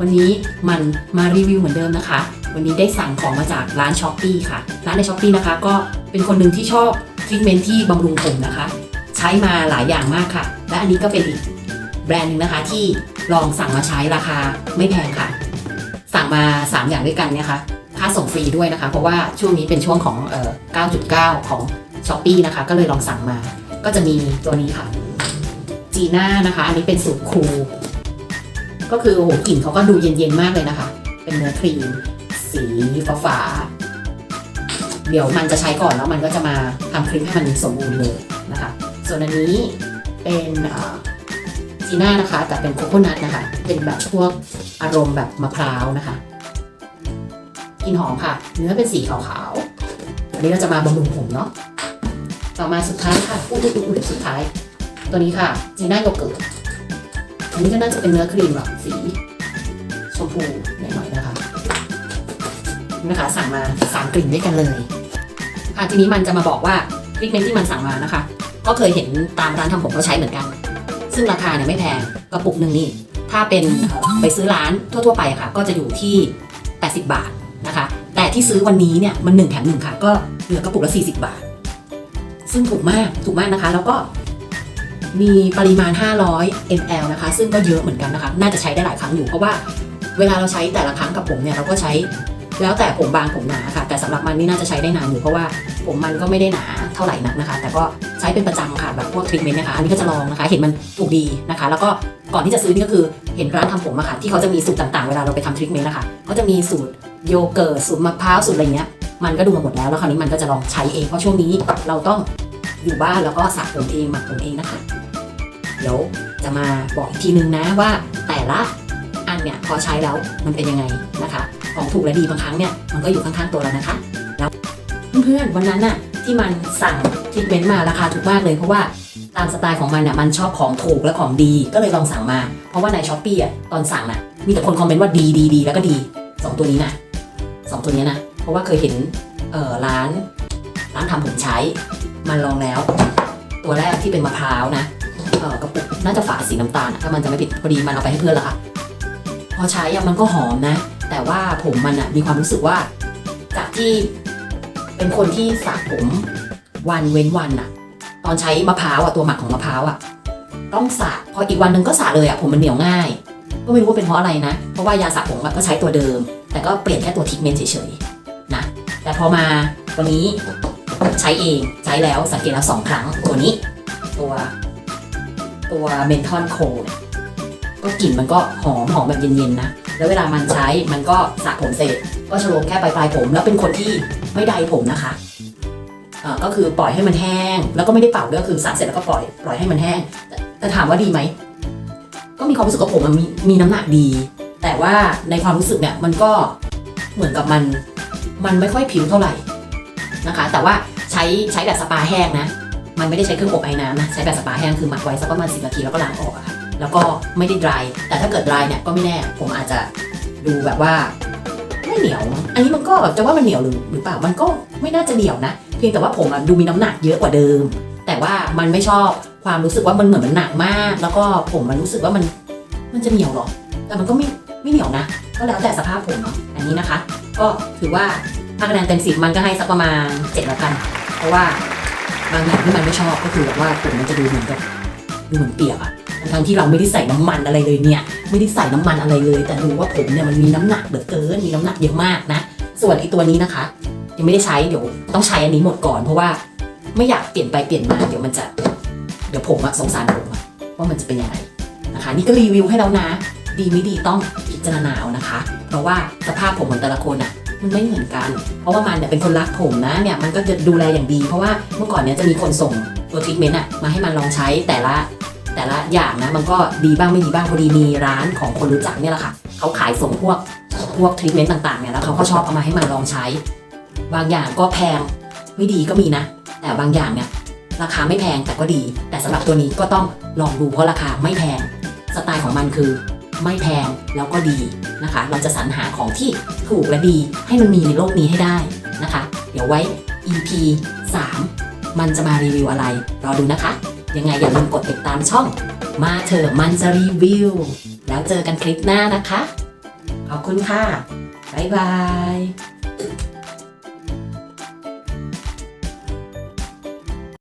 วันนี้มันมารีวิวเหมือนเดิมนะคะ วันนี้ได้สั่งของมาจากร้านช้อปปีค่ะ ร้านในช้อปปีนะคะ ก็เป็นคนหนึ่งที่ชอบทรีทเมนที่บำรุงผมนะคะ ใช้มาหลายอย่างมากค่ะ และอันนี้ก็เป็นอีกแบรนด์หนึ่งนะคะที่ลองสั่งมาใช้ราคาไม่แพงค่ะ สั่งมา 3 อย่างด้วยกันนี่ยค่ะค่าส่งฟรีด้วยนะคะ เพราะว่าช่วงนี้เป็นช่วงของเอ่อ9.9 ของช้อปปีนะคะ ก็เลยลองสั่งมา ก็จะมีตัวนี้ค่ะจีน่านะคะ อันนี้เป็นสูตรคูล ก็คือโอ้โหกลิ่นเขาก็ดูเย็นๆมากเลยนะคะ เป็นเนื้อครีม สีฟ้าฟาเดี๋ยวมันจะใช้ก่อนแล้วมันก็จะมาทำครีมให้มันสมบูรณ์เลยนะคะ ส่วนอันนี้เป็นจีน่านะคะ แต่เป็นโคโคนัทนะคะ เป็นแบบพวกอารมณ์แบบมะพร้าวนะคะกลินหอมค่ะ เนื้อเป็นสีขาวๆอันนี้เราจะมาบำรุงผมเนาะต่อมาสุดท้ายค่ะอุ้ยอุ้ยอุ้ยสุดท้าย ตัวนี้ค่ะจีน่าโยเกิร์ต นนี้ก็น่าจะเป็นเนื้อครีมแบบสีชมพูหน่อยๆนะคะนะคะ สั่งมาสามกลิ่นด้วยกันเลยอะทีนี้มันจะมาบอกว่าทรีทเมนที่มันสั่งมานะคะ ก็เคยเห็นตามร้านทำผมก็ใช้เหมือนกัน ซึ่งราคาเนี่ยไม่แพงกระปุกหนึ่งนี่ถ้าเป็นไปซื้อร้านทั่ว ๆ ไปค่ะ ก็จะอยู่ที่ 80 บาทนะคะ แต่ที่ซื้อวันนี้เนี่ยมันหนึ่งแถมหนึ่งค่ะ ก็เหลือกระปุกละ40 บาท ซึ่งถูกมากถูกมากนะคะ แล้วก็ มีปริมาณ 500 ml นะคะ ซึ่งก็เยอะเหมือนกันนะคะ น่าจะใช้ได้หลายครั้งอยู่ เพราะว่าเวลาเราใช้แต่ละครั้งกับผมเนี่ยเราก็ใช้แล้วแต่ผมบางผมหนาค่ะ แต่สำหรับมันนี่น่าจะใช้ได้นานอยู่เพราะว่าผมมันก็ไม่ได้หนาเท่าไหร่นักนะคะ แต่ก็ใช้เป็นประจำค่ะแบบพวกทรีทเมนต์นะคะ อันนี้ก็จะลองนะคะ เห็นมันถูกดีนะคะ แล้วก็ก่อนที่จะซื้อนี่ก็คือเห็นร้านทำผมอะค่ะ ที่เขาจะมีสูตรต่างๆ เวลาเราไปทำทรีทเมนต์นะคะเขาจะมีสูตรโยเกิร์ตสูตรมะพร้าวสูตรอะไรเงี้ยมันก็ดูมาหมดแล้วแล้วคราวนี้มันก็จะลองใช้เองเพราะช่วงนี้เราต้องอยู่บ้านแล้วก็สระผมเองหมักผมเองนะคะ เดี๋ยวจะมาบอกอีกทีนึงนะว่าแต่ละอันเนี่ยพอใช้แล้วมันเป็นยังไงนะคะของถูกและดีบางครั้งเนี่ยมันก็อยู่ข้างๆตัวเรานะคะ แล้วเพื่อนๆวันนั้นน่ะที่มันสั่งทรีทเมนต์มาราคาถูกมากเลยเพราะว่าตามสไตล์ของมันน่ะมันชอบของถูกและของดีก็เลยลองสั่งมา เพราะว่าในช้อปปี้อะตอนสั่งน่ะมีแต่คนคอมเมนต์ว่าดีดีดีแล้วก็ดีสองตัวนี้นะสองตัวนี้นะ เพราะว่าเคยเห็นเออร้านร้านทำผมใช้มันลองแล้ว ตัวแรกที่เป็นมะพร้าวนะ กระปุกน่าจะฝาสีน้ำตาลอะถ้ามันจะไม่ผิดพอดีมันเอาไปให้เพื่อนแล้วค่ะ พอใช้อะมันก็หอมนะ แต่ว่าผมมันอะมีความรู้สึกว่า จากที่เป็นคนที่สระผมวันเว้นวันอะตอนใช้มะพร้าวอะตัวหมักของมะพร้าวอะต้องสระพออีกวันหนึ่งก็สระเลยอะผมมันเหนียวง่าย ก็ไม่รู้ว่าเป็นเพราะอะไรนะ เพราะว่ายาสระผมอะก็ใช้ตัวเดิม แต่ก็เปลี่ยนแค่ตัวทิกเมนต์เฉยๆนะแต่พอมาวันนี้ใช้เองใช้แล้วสังเกตแล้วสองครั้งตัวนี้ ตัว ตัวเมนทอนโคเนี่ยก็กลิ่นมันก็หอมหอมแบบเย็นๆนะ แล้วเวลามันใช้มันก็สระผมเสร็จ ก็ชโลมแค่ปลายปลายๆผม แล้วเป็นคนที่ไม่ใดผมนะคะอ่อก็คือปล่อยให้มันแห้ง แล้วก็ไม่ได้เป่าด้วยคือสระเสร็จแล้วก็ปล่อยปล่อยให้มันแห้งแต่แต่ถามว่าดีไหม ก็มีความรู้สึกว่าผมมันมีมีน้ำหนักดี แต่ว่าในความรู้สึกเนี่ยมันก็เหมือนกับมัน มันไม่ค่อยผิวเท่าไหร่นะคะ แต่ว่าใช้ใช้แบบสปาแห้งนะ มันไม่ได้ใช้เครื่องอบไอ้น้ำนะ ใช้แบบสปาแห้งคือหมักไว้สักประมาณ10นาทีแล้วก็ล้างออกอะค่ะแล้วก็ไม่ได้ dry แต่ถ้าเกิด dry เนี่ยก็ไม่แน่ ผมอาจจะดูแบบว่าไม่เหนียว อันนี้มันก็จะว่ามันเหนียวหรือหรือเปล่า มันก็ไม่น่าจะเหนียวนะ เพียงแต่ว่าผมอะดูมีน้ำหนักเยอะกว่าเดิม แต่ว่ามันไม่ชอบความรู้สึกว่ามันเหมือนมันหนักมาก แล้วก็ผมมันรู้สึกว่ามันมันจะเหนียวหรอ แต่มันก็ไม่ไม่เหนียวนะ ก็แล้วแต่สภาพผมเนาะ อันนี้นะคะ ก็ถือว่าถ้าคะแนนเต็มสิบมันก็ให้สักประมาณเจ็ดละกัน เพราะว่า บางอย่างที่มันไม่ชอบก็คือแบบว่าผมมันจะดูเหมือนกับดูเหมือนเปียกอะทั้งที่เราไม่ได้ใส่น้ำมันอะไรเลยเนี่ย ไม่ได้ใส่น้ำมันอะไรเลย แต่ดูว่าผมเนี่ยมันมีน้ำหนักเหลือเกินมีน้ำหนักเยอะมากนะ ส่วนไอตัวนี้นะคะ ยังไม่ได้ใช้เดี๋ยวต้องใช้อันนี้หมดก่อน เพราะว่าไม่อยากเปลี่ยนไปเปลี่ยนมาเดี๋ยวมันจะ เดี๋ยวผมอะสงสารผมอะว่ามันจะเป็นยังไงนะคะ นี่ก็รีวิวให้แล้วนะ ดีไม่ดีต้องพิจารณาเอานะคะ เพราะว่าสภาพผมของแต่ละคนอะ มันไม่เหมือนกัน เพราะว่ามันเนี่ยเป็นคนรักผมนะเนี่ยมันก็จะดูแลอย่างดี เพราะว่าเมื่อก่อนเนี่ยจะมีคนส่งตัวทรีทเมนต์อะมาให้มันลองใช้แต่ละแต่ละอย่างนะมันก็ดีบ้างไม่ดีบ้างพอดีมีร้านของคนรู้จักเนี่ยแหละค่ะเขาขายส่งพวกพวกทรีทเมนต์ต่างๆเนี่ยแล้วเขาก็ชอบเอามาให้มันลองใช้ บางอย่างก็แพงไม่ดีก็มีนะ แต่บางอย่างเนี่ยราคาไม่แพงแต่ก็ดี แต่สำหรับตัวนี้ก็ต้องลองดูเพราะราคาไม่แพงสไตล์ของมันคือ ไม่แพงแล้วก็ดีนะคะ เราจะสรรหาของที่ถูกและดีให้มันมีในโลกนี้ให้ได้นะคะ เดี๋ยวไว้ EP 3 มันจะมารีวิวอะไร รอดูนะคะ ยังไงอย่าลืมกดติดตามช่อง มาเถอะมันจะรีวิว แล้วเจอกันคลิปหน้านะคะ ขอบคุณค่ะ บ๊ายบาย